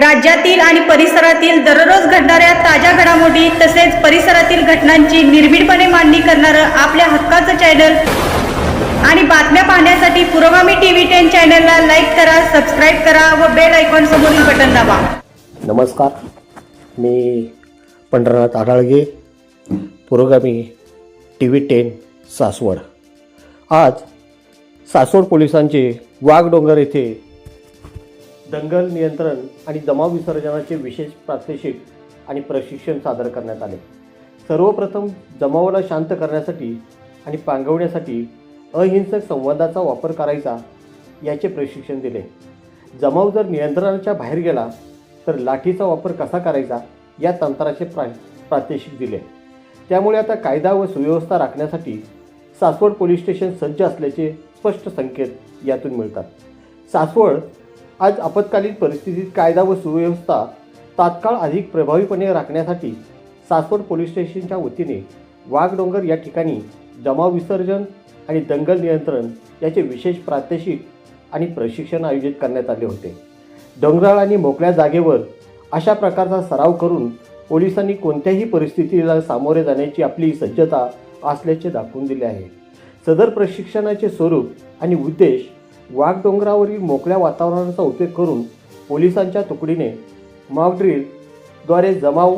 राज्यातील आणि परिसरातील दररोज घडणाऱ्या ताज्या घडामोडी तसेच परिसरातील घटनांची निर्भीडपणे मांडणी करणारं आपल्या हक्काचं चॅनल आणि बातम्या पाहण्यासाठी पुरोगामी टीव्ही टेन चॅनलला लाईक करा सबस्क्राईब करा व बेल आयकॉन समोरील बटन दाबा. नमस्कार. मी पंढरनाथ आढाळगे पुरोगामी टी व्ही टेन सासवड. आज सासवड पोलिसांचे वाघडोंगर येथे दंगल नियंत्रण आणि जमाव विसर्जनाचे विशेष प्रात्यक्षिक आणि प्रशिक्षण सादर करण्यात आले. सर्वप्रथम जमावाला शांत करण्यासाठी आणि पांगवण्यासाठी अहिंसक संवादाचा वापर करायचा याचे प्रशिक्षण दिले. जमाव जर नियंत्रणाच्या बाहेर गेला तर लाठीचा वापर कसा करायचा या तंत्राचे प्रा प्रात्यक्षिक दिले. त्यामुळे आता कायदा व सुव्यवस्था राखण्यासाठी सासवड पोलीस स्टेशन सज्ज असल्याचे स्पष्ट संकेत यातून मिळतात. सासवड आज आपत्कालीन परिस्थितीत कायदा व सुव्यवस्था तात्काळ अधिक प्रभावीपणे राखण्यासाठी सासवड पोलीस स्टेशनच्या वतीने वाघडोंगर या ठिकाणी जमाव विसर्जन आणि दंगल नियंत्रण याचे विशेष प्रात्यक्षिक आणि प्रशिक्षण आयोजित करण्यात आले होते. डोंगराळ आणि मोकळ्या जागेवर अशा प्रकारचा सराव करून पोलिसांनी कोणत्याही परिस्थितीला सामोरे जाण्याची आपली सज्जता असल्याचे दाखवून दिले आहे. सदर प्रशिक्षणाचे स्वरूप आणि उद्देश वाघडोंगरावरील मोकळ्या वातावरणाचा उपयोग करून पोलिसांच्या तुकडीने मॉकड्रीलद्वारे जमाव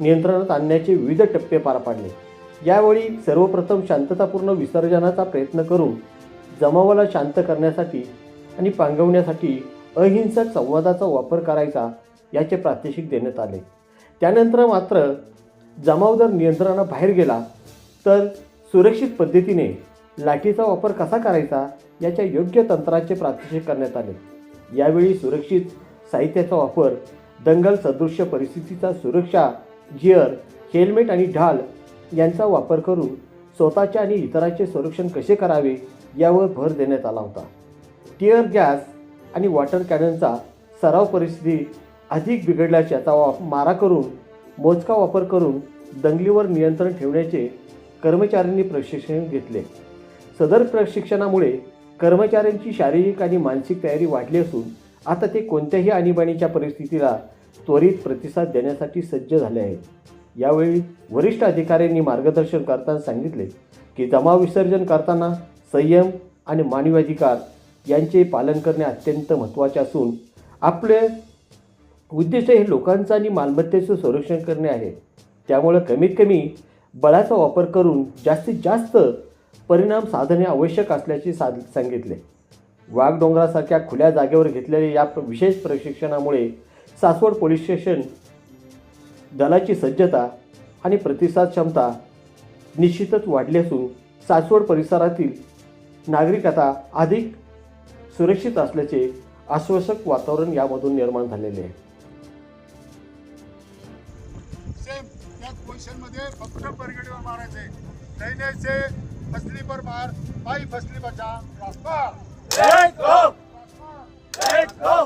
नियंत्रणात आणण्याचे विविध टप्पे पार पाडले. यावेळी सर्वप्रथम शांततापूर्ण विसर्जनाचा प्रयत्न करून जमावाला शांत करण्यासाठी आणि पांगवण्यासाठी अहिंसक संवादाचा वापर करायचा याचे प्रात्यक्षिक देण्यात आले. त्यानंतर मात्र जमाव जर नियंत्रणाबाहेर गेला तर सुरक्षित पद्धतीने लाठीचा वापर कसा करायचा याच्या योग्य तंत्राचे प्रात्यक्षिक करण्यात आले. यावेळी सुरक्षित साहित्याचा वापर दंगल सदृश्य परिस्थितीचा सुरक्षा गिअर हेल्मेट आणि ढाल यांचा वापर करून स्वतःचे आणि इतरांचे संरक्षण कसे करावे यावर भर देण्यात आला होता. टिअर गॅस आणि वॉटर कॅननचा सराव परिस्थिती अधिक बिघडल्यास याचा वा मारा करून मोजका वापर करून दंगलीवर नियंत्रण ठेवण्याचे कर्मचाऱ्यांनी प्रशिक्षण घेतले. सदर प्रशिक्षणामुळे कर्मचाऱ्यांची शारीरिक आणि मानसिक तयारी वाढली असून आता ते कोणत्याही आणीबाणीच्या परिस्थितीला त्वरित प्रतिसाद देण्यासाठी सज्ज झाले आहेत. यावेळी वरिष्ठ अधिकाऱ्यांनी मार्गदर्शन करताना सांगितले की जमा विसर्जन करताना संयम आणि मानवी अधिकार यांचे पालन करणे अत्यंत महत्त्वाचे असून आपले उद्देश हे लोकांचं आणि मालमत्तेचं संरक्षण करणे आहे. त्यामुळं कमीत कमी बळाचा वापर करून जास्तीत जास्त परिणाम साधणे आवश्यक असल्याचे साध सांगितले. वाघडोंगरासारख्या खुल्या जागेवर घेतलेल्या या विशेष प्रशिक्षणामुळे सासवड पोलीस स्टेशन दलाची सज्जता आणि प्रतिसाद क्षमता निश्चितच वाढली असून सासवड परिसरातील नागरिक आता अधिक सुरक्षित असल्याचे आश्वासक वातावरण यामधून निर्माण झालेले आहे. सेम फक्त परगडीवर मारायचे. सैन्याचे फसली पर मार भाई फसली बचा रास्ता एक गो